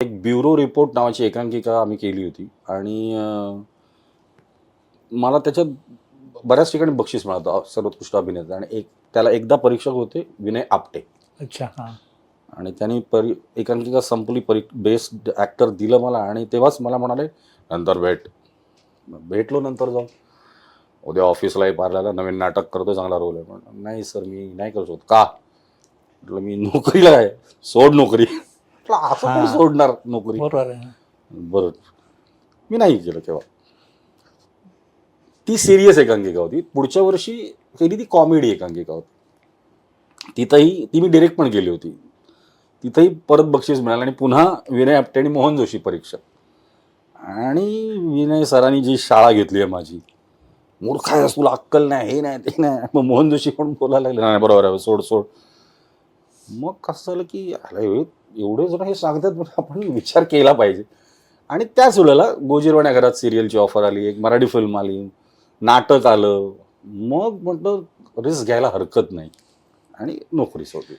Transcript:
एक bureau report नावाची एकांकिका आम्ही केली होती. आणि मला त्याच्यात बऱ्याच ठिकाणी बक्षीस मिळालं सर्वोत्कृष्ट अभिनेता. आणि एक त्याला एकदा परीक्षक होते विनय आपटे. अच्छा हां. आणि त्यांनी परी एकांकिका संपली परी बेस्ट ॲक्टर दिलं मला. आणि तेव्हाच मला म्हणाले नंतर भेट. भेटलो नंतर जाऊ. उद्या ऑफिसलाही पारल्याला नवीन नाटक करतो चांगला रोल आहे पण नाही सर मी नाही करू शकत. का? म्हटलं मी नोकरीला आहे. सोड नोकरी. म्हटलं असं कोण हां. सोडणार नोकरी? बरोबर आहे. बरं. मी नाही केलं तेव्हा. ती सिरियस एकांकिका होती. पुढच्या वर्षी केली ती कॉमेडी एकांकिका होती. तिथंही ती मी डिरेक्ट पण केली होती. तिथंही परत बक्षीस मिळालं आणि पुन्हा विनय आपटे आणि मोहन जोशी परीक्षा. आणि विनय सरांनी जी शाळा घेतली आहे माझी मूर्ख आहेस तुला अक्कल नाही हे नाही ते नाही. मग मोहन जोशी पण बोलायला लागले नाही बरोबर आहे सोड सोड. मग कसं झालं की अरे हे एवढे जण हे सांगतात आपण विचार केला पाहिजे. आणि त्याच वेळेला गोजीरवाण्या घरात सिरियलची ऑफर आली एक मराठी फिल्म आली नाटक आलं. मग म्हटलं रिस्क घ्यायला हरकत नाही. आणि नोकरी सोडली.